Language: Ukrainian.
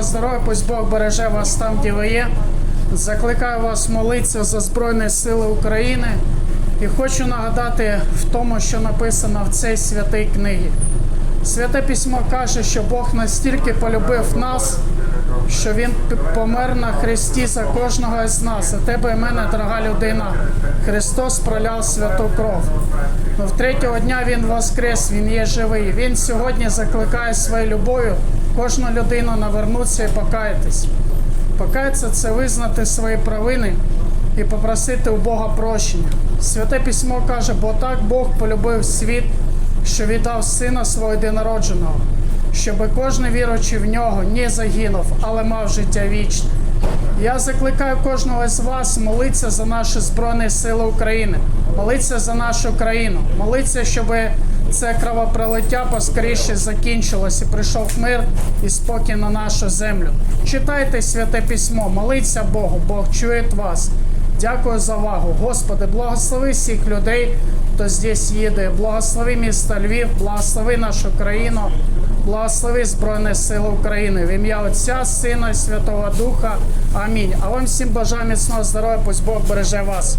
міцного здоров'я, пусть Бог береже вас там, де ви є. Закликаю вас молитися за Збройні Сили України. І хочу нагадати в тому, що написано в цій святій книгі. Святе письмо каже, що Бог настільки полюбив нас, що Він помер на хресті за кожного із нас. За тебе і мене, дорога людина. Христос проляв святу кров. В третього дня Він воскрес, Він є живий. Він сьогодні закликає своєю любов'ю кожну людину навернутися і покаятись. Покаятися це визнати свої провини і попросити у Бога прощення. Святе письмо каже, бо так Бог полюбив світ, що віддав сина свого єдинородженого, щоб кожен віруючий в нього не загинув, але мав життя вічне. Я закликаю кожного з вас молитися за наші Збройні Сили України, молитися за нашу країну, молитися, щоб це кровопролиття поскоріше закінчилось і прийшов мир і спокій на нашу землю. Читайте святе письмо, моліться Богу, Бог чує вас. Дякую за увагу. Господи, благослови всіх людей, хто здесь їде. Благослови місто Львів, благослови нашу країну, благослови Збройні Сили України. В ім'я Отця, Сина і Святого Духа. Амінь. А вам всім бажаю міцного здоров'я, пусть Бог береже вас.